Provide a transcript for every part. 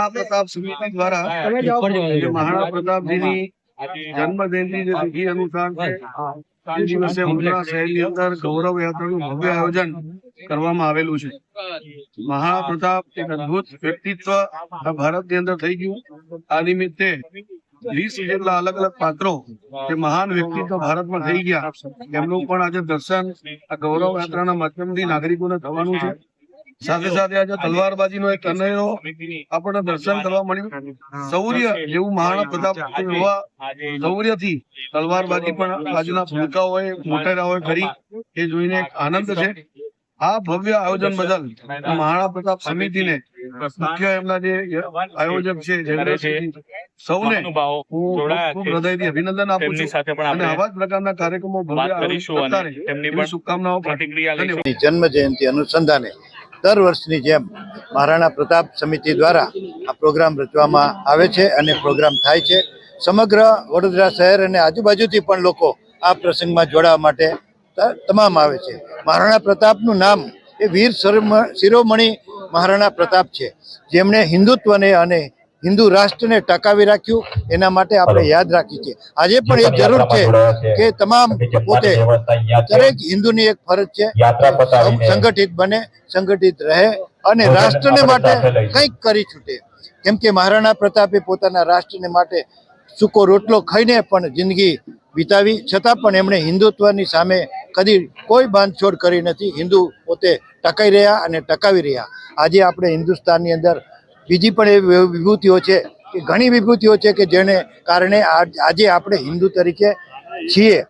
મહારાણા પ્રતાપ સમિતિ દ્વારા મહારાણા પ્રતાપજીની જન્મ જયંતિ જે તિથિ અનુસાર તે દિવસે વડોદરા શહેરની અંદર ગૌરવ યાત્રાનું ભવ્ય આયોજન કરવામાં આવેલું છે. મહાપ્રતાપ એક અદભુત વ્યક્તિત્વ આ ભારતની અંદર થઈ ગયું. આ નિમિત્તે વીસ જેટલા અલગ અલગ પાત્રો જે મહાન વ્યક્તિત્વ ભારતમાં થઈ ગયા. એમનું પણ આજે દર્શન આ ગૌરવ યાત્રાના માધ્યમથી નાગરિકોને થવાનું છે. સાથે સાથે આજે તલવારબાજીનો એક અનહેરો આપણને દર્શન કરવા મળ્યું. શૌર્ય જેવું મહારાણા પ્રતાપ હોવા શૌર્યથી તલવારબાજી પણ બાજુના ભૂલકાઓએ મોટેરાઓએ કરી. એ જોઈને એક આનંદ છે. આ ભવ્ય આયોજન બદલ મહારાણા પ્રતાપ સમિતિને મુખ્ય એમના જે આયોજક છે સૌને હું ખૂબ હૃદયથી અભિનંદન આપું છું. અને આવા જ પ્રકારના કાર્યક્રમો ભવ્ય આયોજન કરતા રહે. તેમની પણ શુભકામનાઓ પ્રતિક્રિયા જન્મ જયંતિ અનુસંધાને દર વર્ષની જેમ મહારાણા પ્રતાપ સમિતિ દ્વારા આ પ્રોગ્રામ રચવામાં આવે છે અને પ્રોગ્રામ થાય છે. સમગ્ર વડોદરા શહેર અને આજુબાજુથી પણ લોકો આ પ્રસંગમાં જોડાવા માટે તમામ આવે છે. મહારાણા પ્રતાપનું નામ એ વીર શિરોમ- શિરોમણી મહારાણા પ્રતાપ છે. જેમણે હિન્દુત્વને અને હિન્દુ રાષ્ટ્રને ટકાવી રાખ્યું એના માટે આપણે યાદ રાખી છે. આજે પણ એ જરૂર છે કે તમામ પોતે દરેક હિન્દુની એક ફરજ છે સંગઠિત બને સંગઠિત રહે અને રાષ્ટ્રને માટે કંઈક કરી છૂટે. કેમ કે મહારાણા પ્રતાપે પોતાના રાષ્ટ્રને માટે સૂકો રોટલો ખાઈને પણ જિંદગી વિતાવી છતાં પણ એમણે હિન્દુત્વની સામે કદી કોઈ બાંધછોડ કરી નથી. હિન્દુ પોતે ટકાઈ રહ્યા અને ટકાવી રહ્યા. આજે આપણે હિન્દુસ્તાનની અંદર બીજી પણ એવી વિભૂતિઓ છે કે ઘણી વિભૂતિઓ છે કે જેને કારણે આજ- આપણે હિન્દુ તરીકે છીએ.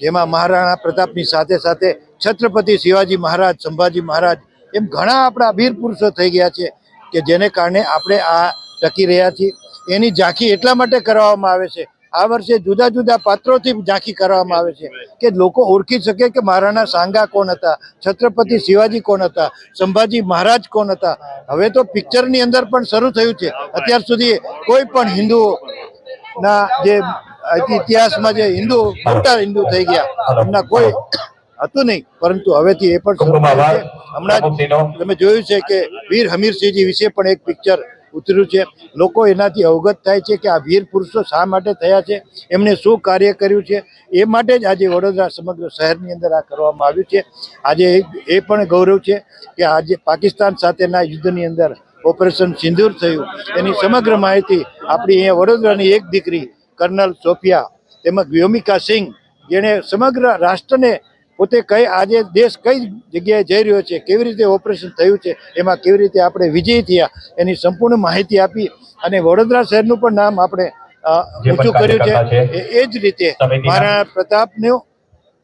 જેમાં મહારાણા પ્રતાપની સાથે સાથે છત્રપતિ શિવાજી મહારાજ, સંભાજી મહારાજ એમ ઘણા આપણા વીર પુરુષો થઈ ગયા છે કે જેને કારણે આપણે આ ટકી રહ્યા છીએ. એની ઝાંખી એટલા માટે કરવામાં આવે છે આ વર્ષે જુદા જુદા પાત્રોથી ઝાંખી કરવામાં આવે છે કે લોકો ઓળખી શકે કે મહારાણા સાંગા કોણ હતા છત્રપતિ શિવાજી કોણ હતા સંભાજી મહારાજ કોણ હતા. હવે તો પિક્ચરની અંદર પણ શરૂ થયું છે. અત્યાર સુધી કોઈ પણ હિન્દુઓ ના જે ઇતિહાસમાં જે હિન્દુ મોટા હિન્દુ થઈ ગયા એમના કોઈ હતું નહીં. પરંતુ હવેથી એ પણ શરૂ થયું છે. હમણાં જ તમે જોયું છે કે વીર હમીરસિંહજી વિશે પણ એક પિક્ચર ઉતર્યું છે. લોકો એનાથી અવગત થાય છે કે આ વીર પુરુષો શા માટે થયા છે એમણે શું કાર્ય કર્યું છે, એ માટે જ આજે વડોદરા સમગ્ર શહેરની અંદર આ કરવામાં આવ્યું છે. આજે એ- પણ ગૌરવ છે કે આજે પાકિસ્તાન સાથેના યુદ્ધની અંદર ઓપરેશન સિંદૂર થયું. એની સમગ્ર માહિતી આપણી અહીંયા વડોદરાની એક દીકરી કર્નલ સોફિયા તેમજ વ્યોમિકા સિંહ જેણે સમગ્ર રાષ્ટ્રને પોતે કઈ આજે દેશ કઈ જગ્યાએ જઈ રહ્યો છે કેવી રીતે ઓપરેશન થયું છે એમાં કેવી રીતે આપણે વિજય થયા એની સંપૂર્ણ માહિતી આપી અને વડોદરા શહેરનું પણ નામ આપણે ઊંચું કર્યું છે. એ- જ રીતે મહારાણા પ્રતાપનું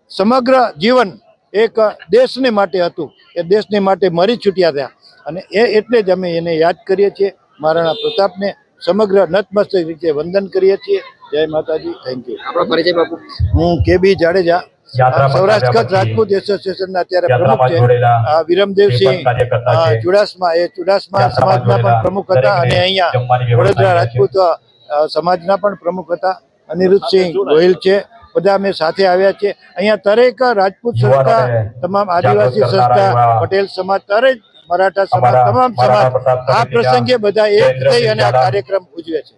સમગ્ર જીવન એક દેશને માટે હતું. એ દેશને માટે મરી છૂટ્યા હતા અને એ એટલે જ અમે એને યાદ કરીએ છીએ. મહારાણા પ્રતાપને સમગ્ર નતમસ્તક રીતે વંદન કરીએ છીએ. જય માતાજી. થેન્ક યુ આપણો પરિચય બાપુ. હું કે બી જાડેજા. સૌરાષ્ટ્ર કચ્છ રાજપૂત એસોસિએશનના અત્યારે પ્રમુખ છે. વિરમદેવસિંહ ચુડાસમા એ ચુડાસમા સમાજના પણ પ્રમુખ હતા અને અહીંયા વડોદરા રાજપૂત સમાજના પણ પ્રમુખ હતા. અનિરુદ્ધસિંહ ગોહિલ છે. બધા અમે સાથે આવ્યા છે અહીંયા દરેક રાજપૂત સંસ્થા તમામ આદિવાસી સંસ્થા પટેલ સમાજ દરેક મરાઠા સમાજ તમામ સમાજ આ પ્રસંગે બધા એક થઈ અને આ કાર્યક્રમ ઉજવે છે.